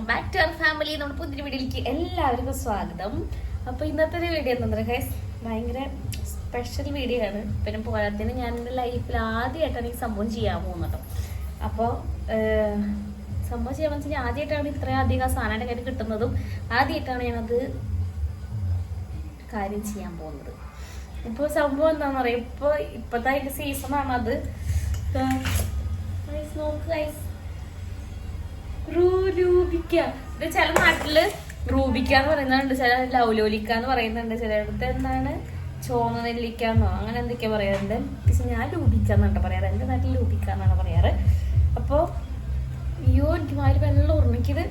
Welcome back to our family. നമ്മുടെ പുതിയ വീഡിയോയിലേക്ക് എല്ലാവർക്കും സ്വാഗതം. അപ്പോൾ ഇന്നത്തെ ഒരു വീഡിയോ എന്താ ഗൈസ് ഭയങ്കര സ്പെഷ്യൽ വീഡിയോ ആണ്. പിന്നെ പോരാത്തിന് ഞാൻ എന്റെ ലൈഫിൽ ആദ്യമായിട്ടാണ് ഈ സംഭവം ചെയ്യാൻ പോകുന്നത്. അപ്പോൾ സംഭവം ചെയ്യാൻ വെച്ചാൽ ആദ്യമായിട്ടാണ് ഇത്രയും അധികം സാധനങ്ങളുടെ കാര്യം കിട്ടുന്നതും ആദ്യമായിട്ടാണ് ഞാനത് കാര്യം ചെയ്യാൻ പോകുന്നത്. ഇപ്പോൾ സംഭവം എന്താണെന്ന് പറയാം ഇപ്പോൾ ഇപ്പോഴത്തെ അതിന്റെ സീസണാണ് അത് ഇത് ചില നാട്ടിൽ റൂബിക്ക പറയുന്നുണ്ട് ചില ലൗലോലിക്ക എന്ന് പറയുന്നുണ്ട്. ചിലയിടത്ത് എന്താണ്? ചോന്ന നെല്ലിക്കാന്നോ അങ്ങനെ എന്തൊക്കെയാ പറയാറുണ്ട്. പക്ഷെ ഞാൻ എന്നാണ് പറയാറ്. എന്റെ നാട്ടിൽ ലൂബിക്ക എന്നാണ് പറയാറ്. അപ്പോൾ അയ്യോ എനിക്ക് മാതിരി വെള്ളം ഓർമ്മിക്കത്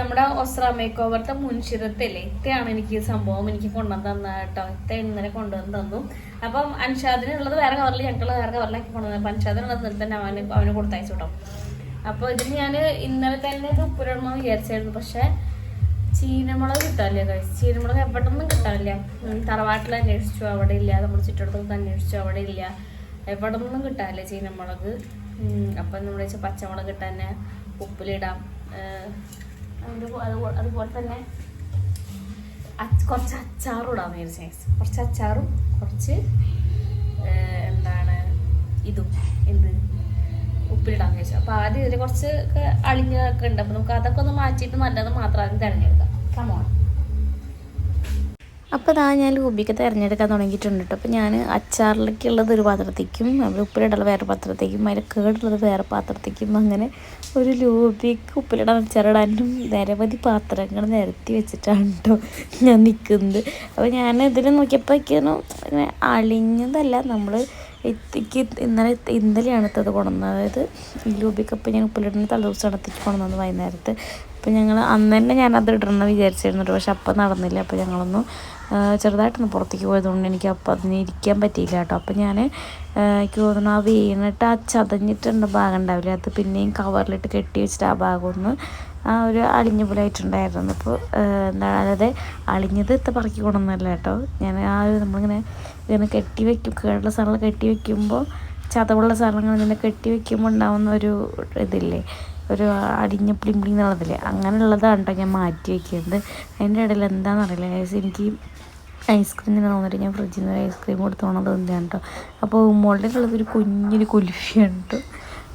നമ്മുടെ ഒസ്ര മേക്ക് ഓവറത്തെ മുൻഷിരത്തല്ലേ ഇത്തയാണ് എനിക്ക് സംഭവം എനിക്ക് കൊണ്ടുവന്ന് തന്ന കേട്ടോ ഇത്ത ഇന്നലെ കൊണ്ടുവന്ന് തന്നു. അപ്പം അൻഷാദിനുള്ളത് വേറെ കവറിൽ ഞങ്ങൾ വേറെ കവറിലാക്കി കൊണ്ടുവന്നു. അപ്പം അൻഷാദിനുള്ളത് തന്നെ അവന് അവന് കൊടുത്തയച്ചു കേട്ടോ അപ്പോൾ ഇതിന് ഞാൻ ഇന്നലെ തന്നെ ഇത് ഉപ്പുരണമെന്ന് വിചാരിച്ചായിരുന്നു. പക്ഷേ ചീനമുളക് കിട്ടാനില്ല കഴിച്ച് ചീനമുളക് എവിടെന്നും കിട്ടാനില്ല. തറവാട്ടിൽ അന്വേഷിച്ചു അവിടെ ഇല്ല. നമ്മുടെ ചുറ്റടത്തൊക്കെ അന്വേഷിച്ചു അവിടെ ഇല്ല. എവിടെ നിന്നും കിട്ടാനില്ല ചീനമുളക്. അപ്പൊ നമ്മൾ വെച്ചാൽ പച്ചമുളക് കിട്ടാൻ ഉപ്പിലിടാം. അതുപോലെ തന്നെ കുറച്ച് അച്ചാറും ഇടാം വിചാരിച്ചു കുറച്ച് അച്ചാറും കുറച്ച് എന്താണ് ഇതും. എന്ത്? ഉപ്പിലിടാൻ വെച്ചു അപ്പോൾ ആദ്യം ഇതിൽ കുറച്ച് അളിഞ്ഞൊക്കെ ഉണ്ട്. അപ്പോൾ നമുക്ക് അതൊക്കെ ഒന്ന് മാറ്റിയിട്ട് നല്ലത് മാത്രം തിരഞ്ഞെടുക്കാം. കമോൺ അപ്പോൾ ഇതാ ഞാൻ ലൂബിക്ക് തിരഞ്ഞെടുക്കാൻ തുടങ്ങിയിട്ടുണ്ട് കേട്ടോ. അപ്പോൾ ഞാൻ അച്ചാറിലേക്കുള്ളത് ഒരു പാത്രത്തേക്കും അവിടെ ഉപ്പിലിടുള്ള വേറെ പാത്രത്തേക്കും അതിൽ കേടുള്ളത് വേറെ പാത്രത്തേക്കും അങ്ങനെ ഒരു ലൂബിക്ക് ഉപ്പിലിടാൻ അച്ചാറിടാനും നിരവധി പാത്രങ്ങൾ നിരത്തി വെച്ചിട്ടാണ് കേട്ടോ ഞാൻ നിൽക്കുന്നത് അപ്പോൾ ഞാൻ ഇതിൽ നോക്കിയപ്പോൾ അളിഞ്ഞതല്ല നമ്മൾ എത്തിക്ക് ഇന്നലെ ഇന്നലെയാണ് എത്തത് കൊണ്ടുവന്നത്. അതായത് ഈ ലൂബിക്കപ്പ് ഞാൻ ഉപ്പിലിടുന്ന തലേദിവസമാണ് എത്തിക്ക് കൊണ്ടുവന്നത് വൈകുന്നേരത്ത്. അപ്പോൾ ഞങ്ങൾ അന്ന് തന്നെ ഞാനത് ഇടണമെന്ന് വിചാരിച്ചിരുന്നു കേട്ടോ പക്ഷെ അപ്പം നടന്നില്ല. അപ്പോൾ ഞങ്ങളൊന്ന് ചെറുതായിട്ടൊന്ന് പുറത്തേക്ക് പോയതുകൊണ്ട് എനിക്ക് അപ്പം അതിന് ഇരിക്കാൻ പറ്റിയില്ല കേട്ടോ. അപ്പം ഞാൻ എനിക്ക് തോന്നുന്നു ആ വീണിട്ട് ആ ചതഞ്ഞിട്ടുണ്ട് ഭാഗം ഉണ്ടാവില്ല? അത് പിന്നെയും കവറിലിട്ട് കെട്ടി വെച്ചിട്ട് ആ ഭാഗം ഒന്ന് ആ ഒരു അളിഞ്ഞ പോലെ ആയിട്ടുണ്ടായിരുന്നു. അപ്പോൾ എന്താ അതായത് അളിഞ്ഞത് ഇത്ത പറക്കി കൊണ്ടുവന്നല്ല കേട്ടോ. ഞാൻ ആ ഒരു നമ്മളിങ്ങനെ ഇങ്ങനെ കെട്ടി വെക്കും. കേടുള്ള സാധനങ്ങൾ കെട്ടി വെക്കുമ്പോൾ ചതവുള്ള സാധനങ്ങൾ ഇങ്ങനെ കെട്ടി വെക്കുമ്പോൾ ഉണ്ടാവുന്ന ഒരു ഇതില്ലേ? ഒരു അടിഞ്ഞ പ്ലിം പ്ലിം എന്നുള്ളതില്ലേ അങ്ങനെയുള്ളതാണ് കേട്ടോ ഞാൻ മാറ്റി വെക്കുന്നത്. അതിന്റെ ഇടയിൽ എന്താണെന്ന് അറിയില്ല. Guys. എനിക്ക് ഐസ്ക്രീം തന്നെ തോന്നിട്ട് ഞാൻ ഫ്രിഡ്ജിൽ നിന്ന് ഒരു ഐസ്ക്രീം കൊടുത്തോണത് തോന്നിയാണ് കേട്ടോ അപ്പോൾ മോളുടെ ഉള്ളത് ഒരു കുഞ്ഞൊരു കുൽഫിയാണ് കേട്ടോ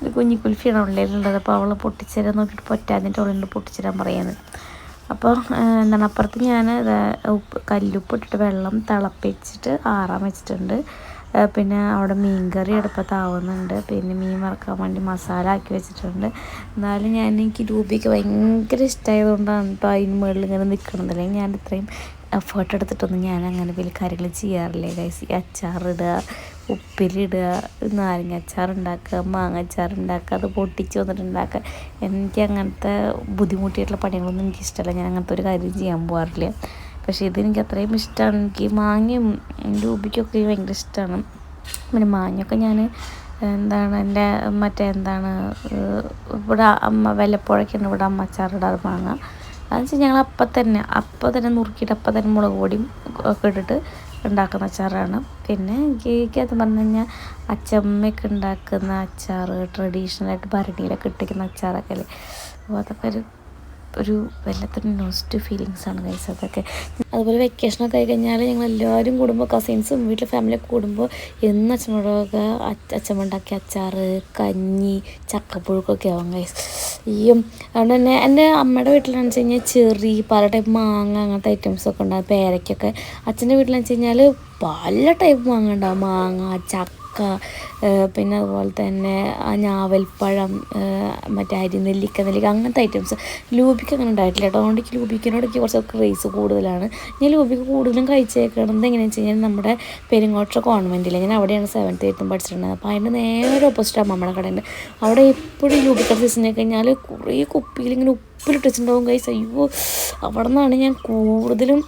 ഒരു കുഞ്ഞു കുൽഫിയാണ് ഉള്ളിലുള്ളത്. അപ്പോൾ അവളെ പൊട്ടിച്ചേരാൻ നോക്കിയിട്ട് പറ്റാതിന്റെ ഉള്ളിൽ പൊട്ടിച്ചേരാൻ പറയുന്നത് അപ്പോൾ എന്താണ് അപ്പുറത്ത് ഞാൻ ഉപ്പ് കല്ലുപ്പ് ഇട്ടിട്ട് വെള്ളം തിളപ്പിച്ചിട്ട് ആറാൻ വെച്ചിട്ടുണ്ട്. പിന്നെ അവിടെ മീൻകറി അടുപ്പത്താവുന്നുണ്ട്. പിന്നെ മീൻ വറക്കാൻ വേണ്ടി മസാല ആക്കി വെച്ചിട്ടുണ്ട്. എന്നാലും ഞാൻ എനിക്ക് രൂപയ്ക്ക് ഭയങ്കര ഇഷ്ടമായതുകൊണ്ടാണ് കേട്ടോ അതിന് മുകളിൽ ഇങ്ങനെ നിൽക്കണത് അല്ലെങ്കിൽ ഞാൻ ഇത്രയും എഫേർട്ട് എടുത്തിട്ടൊന്നും ഞാൻ അങ്ങനെ വലിയ കാര്യങ്ങൾ ചെയ്യാറില്ല ഗൈസ് ഈ അച്ചാറിടുക ഉപ്പിലിടുക നാരങ്ങ അച്ചാർ ഉണ്ടാക്കുക മാങ്ങ അച്ചാർ ഉണ്ടാക്കുക അത് പൊട്ടിച്ച് വന്നിട്ട് ഉണ്ടാക്കുക. എനിക്ക് അങ്ങനത്തെ ബുദ്ധിമുട്ടിയിട്ടുള്ള പണികളൊന്നും എനിക്ക് ഇഷ്ടമല്ല. ഞാൻ അങ്ങനത്തെ ഒരു കാര്യം ചെയ്യാൻ പോകാറില്ല പക്ഷേ ഇതെനിക്ക് അത്രയും ഇഷ്ടമാണ് എനിക്ക് മാങ്ങയും രൂപയ്ക്കൊക്കെ ഭയങ്കര ഇഷ്ടമാണ് പിന്നെ മാങ്ങയൊക്കെ ഞാൻ എന്താണ് എന്റെ മറ്റേ എന്താണ് ഇവിടെ അമ്മ വല്ലപ്പോഴൊക്കെയാണ് ഇവിടെ അമ്മ അച്ചാറിടാതെ മാങ്ങ. അതെന്ന് വെച്ചാൽ ഞങ്ങൾ അപ്പം തന്നെ അപ്പം തന്നെ നുറുക്കിയിട്ട് അപ്പം തന്നെ മുളക് പൊടിയും ഒക്കെ ഇട്ടിട്ട് ഉണ്ടാക്കുന്ന അച്ചാറാണ്. പിന്നെ എനിക്ക് അത് പറഞ്ഞു കഴിഞ്ഞാൽ അച്ചമ്മയൊക്കെ ഉണ്ടാക്കുന്ന അച്ചാർ ട്രഡീഷണലായിട്ട് ഭരണിയിലൊക്കെ ഇട്ടിരിക്കുന്ന അച്ചാറൊക്കെ അല്ലേ? അപ്പോൾ അതൊക്കെ ഒരു ഒരു വല്ലാത്തൊരു നോസ്റ്റ് ആണ് ഗൈസ് അതൊക്കെ. അതുപോലെ വെക്കേഷനൊക്കെ ആയി കഴിഞ്ഞാൽ ഞങ്ങൾ എല്ലാവരും കൂടുമ്പോൾ കസിൻസും വീട്ടിലെ ഫാമിലിയൊക്കെ കൂടുമ്പോൾ എന്ന് അച്ഛനോടൊക്കെ അച്ഛൻ ഉണ്ടാക്കിയ അച്ചാറ് കഞ്ഞി ചക്കപ്പുഴുക്കൊക്കെ ആവും ഗൈസ് ഈ അതുകൊണ്ട് തന്നെ എന്റെ അമ്മയുടെ വീട്ടിലാണെന്ന് വെച്ച് കഴിഞ്ഞാൽ ചെറി പല ടൈപ്പ് മാങ്ങ അങ്ങനത്തെ ഐറ്റംസൊക്കെ ഉണ്ടാകും പേരയ്ക്കൊക്കെ. അച്ഛന്റെ വീട്ടിലെന്ന് വെച്ച് കഴിഞ്ഞാൽ പല ടൈപ്പ് മാങ്ങ ഉണ്ടാവും. മാങ്ങ ചക്ക ഏഹ് പിന്നെ അതുപോലെ തന്നെ ഞാവൽപ്പഴം മറ്റേ അരി നെല്ലിക്ക നെല്ലിക്ക അങ്ങനത്തെ ഐറ്റംസ് ലൂബിക്ക് അങ്ങനെ ഉണ്ടായിട്ടില്ല കേട്ടോ. അതുകൊണ്ട് എനിക്ക് ലൂബിക്കിനോട് എനിക്ക് കുറച്ച് ക്രേസ് കൂടുതലാണ്. ഞാൻ ലൂബിക്ക് കൂടുതലും കഴിച്ചേക്കണത് എങ്ങനെയാണെന്ന് വെച്ച് കഴിഞ്ഞാൽ നമ്മുടെ പെരിങ്ങോട്ട കോൺവെന്റിൽ ഞാൻ അവിടെയാണ് സെവൻത്ത് എയ്ത്തും പഠിച്ചിട്ടുണ്ടായിരുന്നത് അപ്പോൾ അതിന്റെ നേരെ ഓപ്പോസിറ്റ് നമ്മുടെ കടയുണ്ട് അവിടെ എപ്പോഴും ലൂബിക്കൽ സീസൺ കഴിഞ്ഞാൽ കുറേ കുപ്പിയിൽ ഇങ്ങനെ ഉപ്പിലിട്ടിട്ടുണ്ടാവും കൈസ് അയ്യോ അവിടെ നിന്നാണ് ഞാൻ കൂടുതലും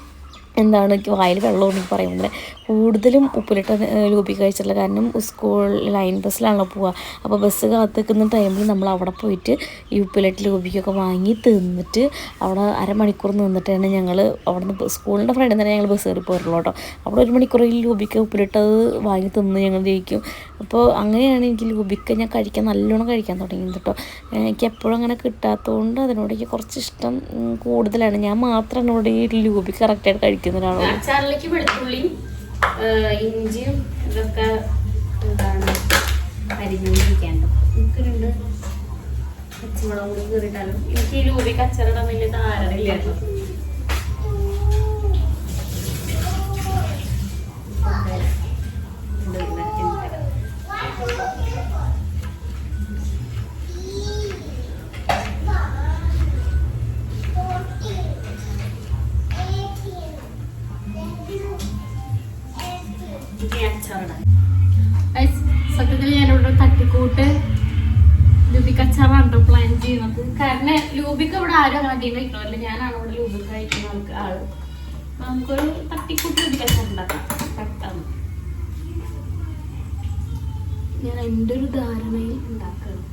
എന്താണ് വായിൽ വെള്ളം പറയുന്നത് കൂടുതലും ഉപ്പിലിട്ട ലൂബി കാരണം സ്കൂൾ ലൈൻ ബസ്സിലാണല്ലോ പോവുക. അപ്പോൾ ബസ് കാത്ത് നിൽക്കുന്ന ടൈമിൽ നമ്മൾ അവിടെ പോയിട്ട് ഈ ഉപ്പിലിട്ട് ലൂബിക്കൊക്കെ വാങ്ങി തിന്നിട്ട് അവിടെ അരമണിക്കൂർ നിന്നിട്ടാണ് ഞങ്ങൾ അവിടെ സ്കൂളിന്റെ ഫ്രണ്ടിൽ തന്നെ ഞങ്ങൾ ബസ് കയറി പോരുള്ളൂ കേട്ടോ. അവിടെ ഒരു മണിക്കൂർ ഈ ലൂബിക്ക ഉപ്പിലിട്ടത് വാങ്ങി തിന്ന് ഞങ്ങൾ ജയിക്കും. അപ്പോൾ അങ്ങനെയാണ് എനിക്ക് ലൂബിക്ക ഞാൻ കഴിക്കാൻ നല്ലോണം കഴിക്കാൻ തുടങ്ങിയത് കേട്ടോ. എനിക്ക് എപ്പോഴും അങ്ങനെ കിട്ടാത്തതുകൊണ്ട് അതിനോട് എനിക്ക് കുറച്ച് ഇഷ്ടം കൂടുതലാണ്. ഞാൻ മാത്രം ഇവിടെ ഈ ലൂബി കറക്റ്റായിട്ട് കഴിക്കുന്ന ഒരാളാണ്. ഏഹ്, ഇഞ്ചിയും ഇതൊക്കെ എന്താണ് അരിഞ്ഞിരിക്കാണ്ട് എനിക്ക് പച്ചമുളക് കൂടി കീറിയിട്ടാലും എനിക്ക് ഈ രൂപയ്ക്ക് കച്ചറിടാൻ വലിയ ധാരണയില്ലായിരുന്നു അധികം കഴിക്കണമല്ല ഞാനാണ് ഇവിടെ ലൂബിക്ക് കഴിക്കുന്ന ആൾക്ക് അപ്പൊ നമുക്കൊരു തട്ടിക്കൂട്ട് ലൂബിക്ക് അച്ചാർ ഉണ്ടാക്കാം. പെട്ടെന്ന് ഞാൻ എന്റെ ഒരു ധാരണയിൽ ഉണ്ടാക്കണം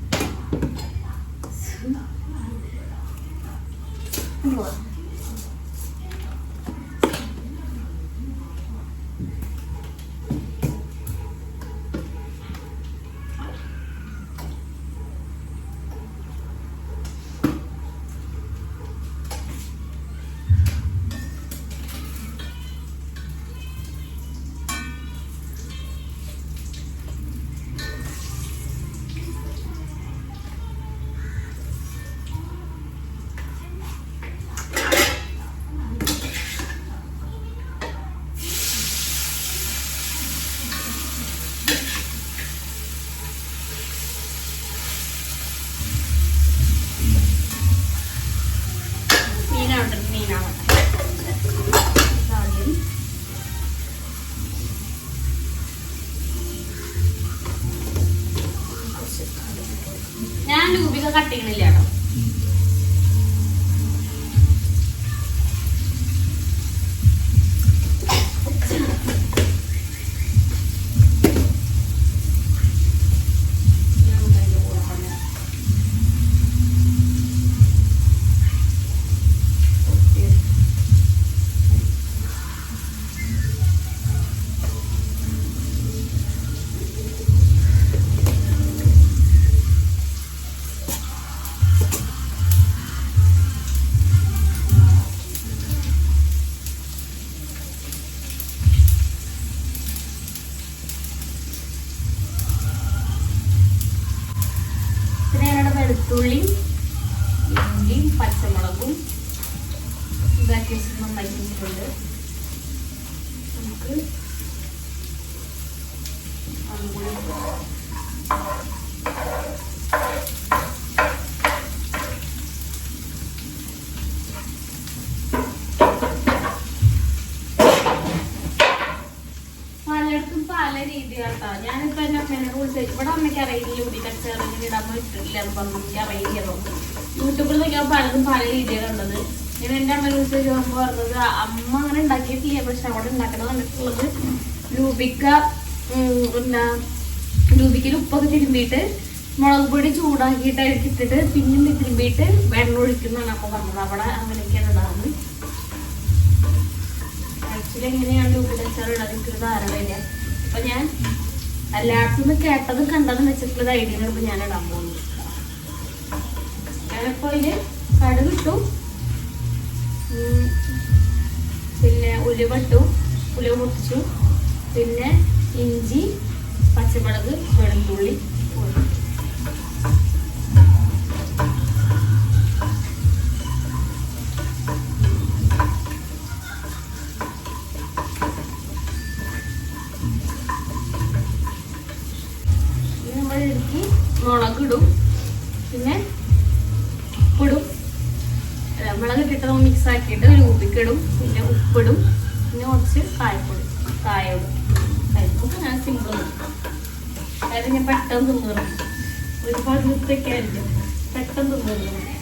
ഞാൻ ലൂബിക കട്ട് ചെയ്യണില്ല കേട്ടോ. യൂട്യൂബിൽ നോക്കിയാൽ പലതും പല രീതിയാണ് ഉള്ളത് ഞാൻ എന്റെ അമ്മ വിളിച്ച് ചോദിക്കുമ്പോൾ പറഞ്ഞത് അമ്മ അങ്ങനെ ഉണ്ടാക്കിയിട്ടില്ല പക്ഷെ അവിടെ ഉണ്ടാക്കണത് കണ്ടിട്ടുള്ളത് രൂപിക്ക എന്താ രൂപിക്കൽ ഉപ്പൊക്കെ തിരുമ്പിയിട്ട് മുളക് പൊടി ചൂടാക്കിയിട്ട് അതിലേക്ക് ഇട്ടിട്ട് പിന്നെ തിരുമ്പിയിട്ട് വെള്ളം ഒഴിക്കുന്നതാണ് അമ്മ പറഞ്ഞത്. അവിടെ അങ്ങനെയൊക്കെയാണ് ഉണ്ടാകുന്നത് ആക്ച്വലി എങ്ങനെയാണ് രൂപീകരിച്ചാൽ എനിക്കൊരു ധാരണയില്ല അപ്പൊ ഞാൻ എല്ലാവർക്കും കേട്ടതും കണ്ടതും വെച്ചിട്ടുള്ള ഐഡിയകൾ ഇപ്പൊ ഞാൻ ഇടാൻ പോകുന്നു ഞാനിപ്പോ ഇതിൽ കടുക് ഇട്ടു പിന്നെ ഉലുവ ഇട്ടു ഉലുവ പൊട്ടിച്ചു. പിന്നെ ഇഞ്ചി പച്ചമുളക് വെളുത്തുള്ളി പെട്ടെന്ന് തിന്നണം ഒരുപാട് വൃത്തിയൊക്കെ ആയിരിക്കും. പെട്ടെന്ന് തിന്നണം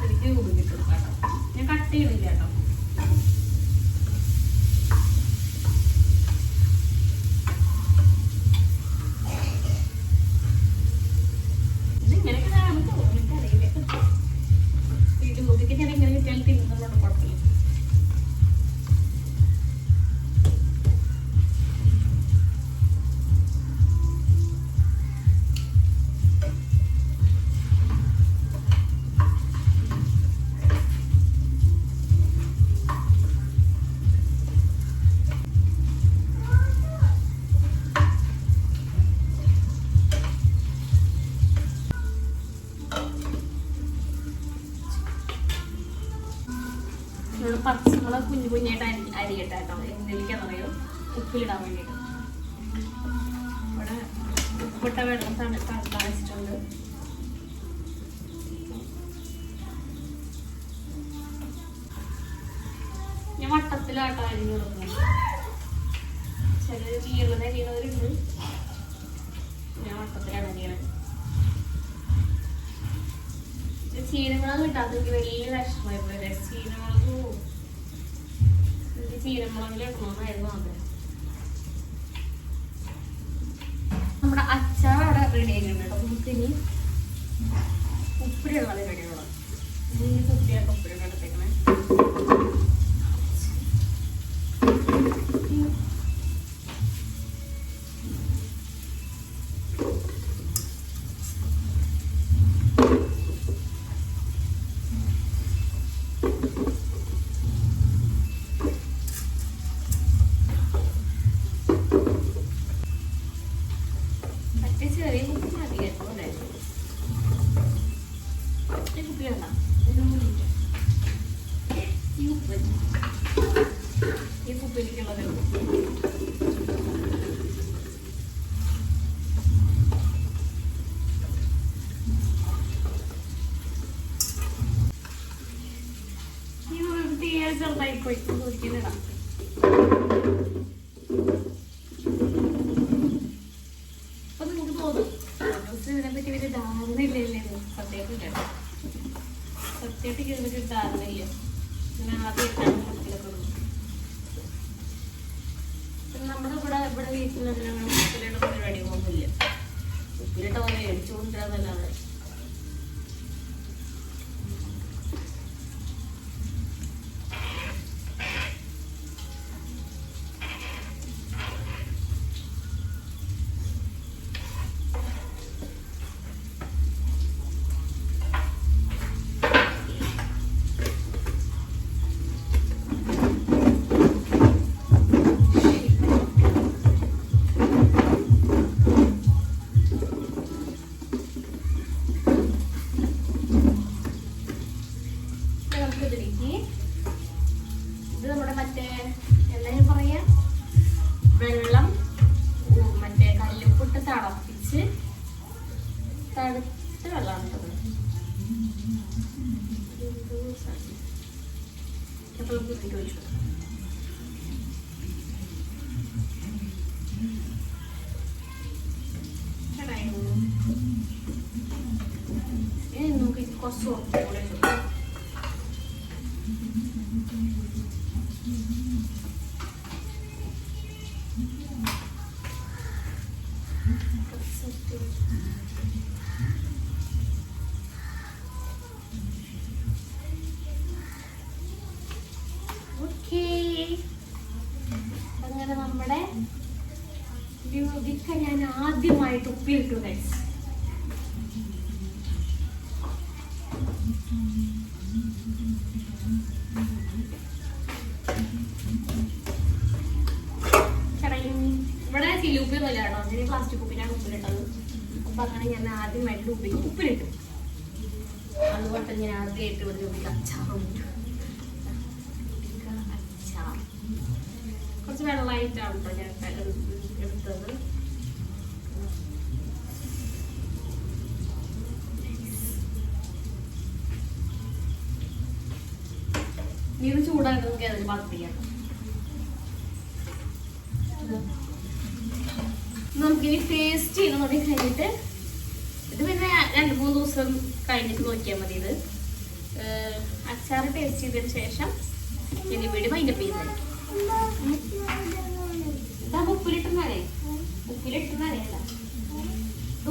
കുറച്ചുകൂടി കുറുകിട്ടും കേട്ടോ. ഞാൻ കട്ട് ചെയ്യണില്ല കേട്ടോ. കേട്ടോ എന്തിലേക്കാണെന്നറിയോ ഉപ്പിലിടാൻ വേണ്ടിയിട്ട്. ഇവിടെ ഉപ്പിട്ട വെള്ളം തണു തണുക്കാൻ വെച്ചിട്ടുണ്ട് ഞാൻ വട്ടത്തിലാട്ടോ അരിഞ്ഞു കൊടുക്കുന്നത്. ചിലര് നീളത് അരിയണവരുണ്ട് ഞാൻ വട്ടത്തിലാണ് അരിയണത്. ചീനമുളക് കിട്ടാത്തെങ്കിൽ വലിയ വിഷമമായിരുന്നു. ചീനമുളക് എനിക്ക് ചീനമുളകിൽ ഇടണമെന്നായിരുന്നു ആഗ്രഹം നമ്മുടെ അച്ചാർ അവിടെ റെഡി ആയിട്ടുണ്ട് കേട്ടോ. നമുക്ക് ഇനി ഉപ്പിടുള്ളത് റെഡി ആവണം. ഈ കുപ്പിയൊക്കെ ഉപ്പിടണം എടുത്തേക്കണേ മറ്റേ ചെറിയ കുപ്പി മതിയായിരുന്നു അല്ലേ ഈ കുപ്പി വേണ്ട ഇതിനും കൂടി ഇല്ല. ഈ ഉപ്പ് ഈ കുപ്പിയിലേക്കുള്ളത് ഈ ഒരു തീരെ ചെറുതായി പോയി ഇനി നമുക്ക് ഇത് കുറച്ച് ഉപ്പ് കൂടെ ഇട്ട് കൊടുക്കാം. ഓക്കേ ഇവിടെ ചില്ലുപ്പി ഒന്നുമില്ല കേട്ടോ. ഞാൻ പ്ലാസ്റ്റിക് കുപ്പിനാണ് ഉപ്പിലിട്ടത്. അപ്പൊ അങ്ങനെ ഞാൻ ആദ്യമായിട്ട് ഉപ്പിക്ക് ഉപ്പിലിട്ടു. അതുകൊണ്ട് ഞാൻ ആദ്യമായിട്ട് ഇവിടെ രൂപയ്ക്ക് അച്ചാറും ഇട്ടു. അച്ചാർ. കുറച്ച് വെള്ളമായിട്ടാണ് കേട്ടോ ഞാൻ എടു- എടുത്തത്. ഇത് ചൂടായിട്ട് നമുക്ക് അതിൽ പാത്രത്തിക്കാം നമുക്കിനി ടേസ്റ്റ് ചെയ്ത് നോക്കി കഴിഞ്ഞിട്ട് ഇത് പിന്നെ രണ്ട് മൂന്ന് ദിവസം കഴിഞ്ഞിട്ട് നോക്കിയാൽ മതി ഇത്. അച്ചാർ ടേസ്റ്റ് ചെയ്തതിന് ശേഷം ഇനി വീട് മൈൻഡപ്പ് ചെയ്യുന്നത്. ഇതാ ഉപ്പിലിട്ടുന്നാലേ ഉപ്പിലിട്ടുന്നാലേ അല്ല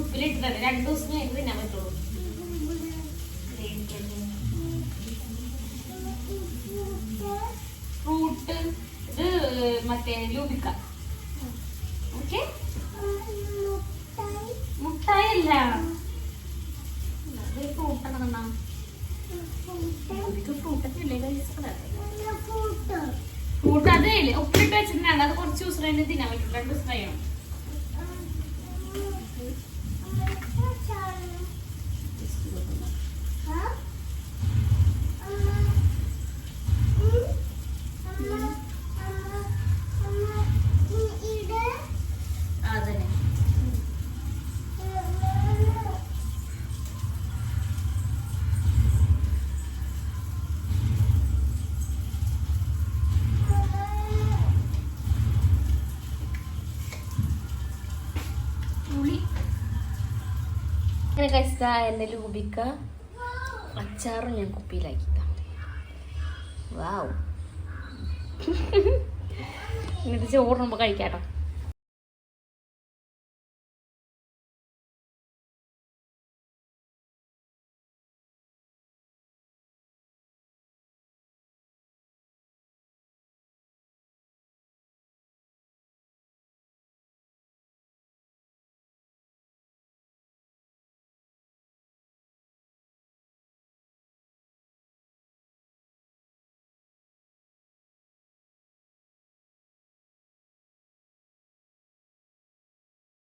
ഉപ്പിലിട്ടുന്നാലേ രണ്ട് ദിവസം കഴിഞ്ഞ് തിന്നാൻ പറ്റുള്ളൂ. ഫ്രൂട്ട് ഇത് മറ്റേ ലൂബിക്ക. ഓക്കെ? മുട്ടായി അല്ല ഫ്രൂട്ട് അതേ. ഇല്ലേ. ഉപ്പിലിട്ട് വെച്ചിട്ടുണ്ടാണ് അത് കുറച്ച് ദിവസം കഴിഞ്ഞ് തിന്നാൻ പറ്റും. രണ്ട് ദിവസം കഴിയണം. കഴിച്ച എന്റെ ലൂബിക്ക. അച്ചാറും ഞാൻ കുപ്പിയിലാക്കി വാവ് എന്നിട്ട് ചോറ് നമുക്ക് കഴിക്കാട്ടോ.